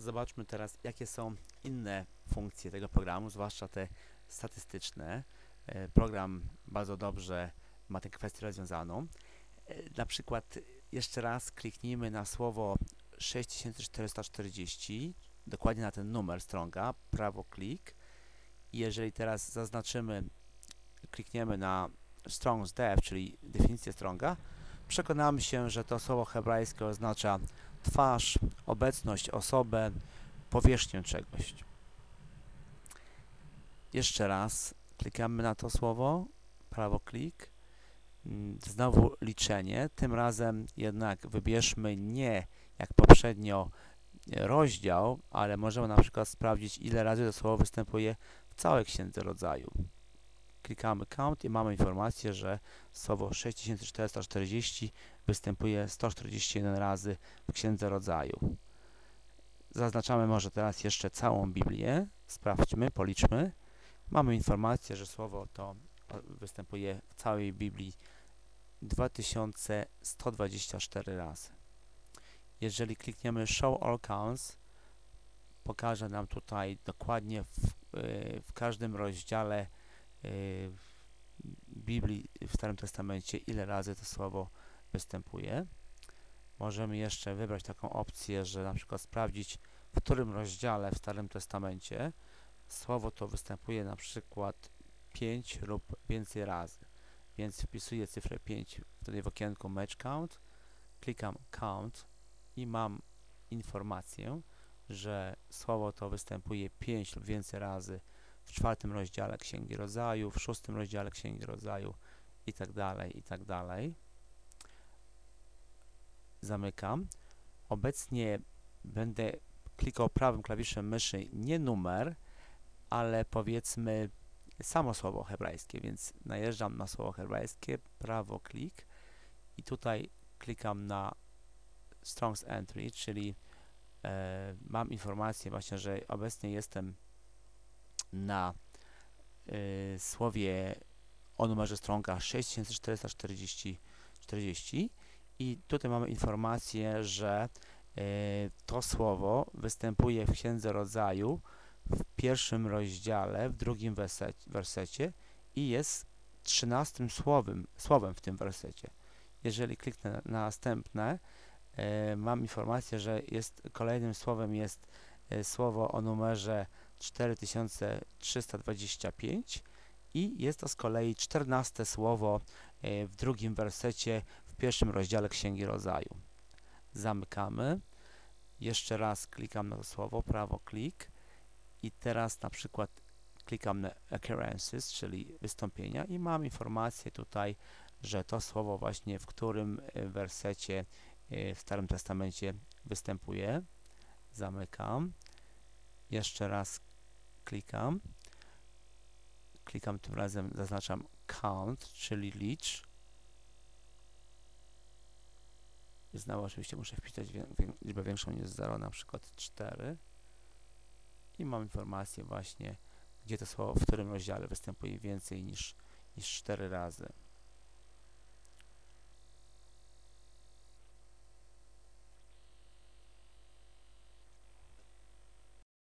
Zobaczmy teraz, jakie są inne funkcje tego programu, zwłaszcza te statystyczne. E, program bardzo dobrze ma tę kwestię rozwiązaną. E, na przykład jeszcze raz kliknijmy na słowo 6440, dokładnie na ten numer stronga, prawo klik. I jeżeli teraz zaznaczymy, klikniemy na Strong's Def, czyli definicję stronga, przekonamy się, że to słowo hebrajskie oznacza twarz, obecność, osobę, powierzchnię czegoś. Jeszcze raz klikamy na to słowo, prawo klik, mm, znowu liczenie, tym razem jednak wybierzmy nie jak poprzednio rozdział, ale możemy na przykład sprawdzić ile razy to słowo występuje w całej księdze rodzaju. Klikamy count i mamy informację, że słowo 6440 występuje 141 razy w księdze rodzaju. Zaznaczamy może teraz jeszcze całą Biblię. Sprawdźmy, policzmy. Mamy informację, że słowo to występuje w całej Biblii 2124 razy. Jeżeli klikniemy Show All Counts, pokaże nam tutaj dokładnie w, y, w każdym rozdziale y, Biblii w Starym Testamencie, ile razy to słowo występuje. Możemy jeszcze wybrać taką opcję, że na przykład sprawdzić, w którym rozdziale w Starym Testamencie słowo to występuje na przykład 5 lub więcej razy. Więc wpisuję cyfrę 5 wtedy w okienku Match Count, klikam Count i mam informację, że słowo to występuje 5 lub więcej razy w czwartym rozdziale Księgi Rodzaju, w szóstym rozdziale Księgi Rodzaju i tak dalej, i tak dalej. Zamykam. Obecnie będę klikał prawym klawiszem myszy nie numer, ale powiedzmy samo słowo hebrajskie, więc najeżdżam na słowo hebrajskie, prawo klik i tutaj klikam na Strong's Entry, czyli e, mam informację właśnie, że obecnie jestem na y, słowie o numerze stronga 6440 40 i tutaj mamy informację, że y, to słowo występuje w Księdze Rodzaju w pierwszym rozdziale, w drugim wersecie, wersecie i jest trzynastym słowem, słowem w tym wersecie. Jeżeli kliknę na następne, y, mam informację, że jest kolejnym słowem jest słowo o numerze 4325 i jest to z kolei czternaste słowo e, w drugim wersecie w pierwszym rozdziale Księgi Rodzaju. Zamykamy. Jeszcze raz klikam na to słowo, prawo klik i teraz na przykład klikam na occurrences, czyli wystąpienia i mam informację tutaj, że to słowo właśnie w którym e, wersecie e, w Starym Testamencie występuje. Zamykam. Jeszcze raz klikam. Klikam tym razem, zaznaczam count, czyli licz. Znowu oczywiście muszę wpisać liczbę większą niż 0, na przykład 4. I mam informację właśnie, gdzie to słowo, w którym rozdziale występuje więcej niż, niż 4 razy.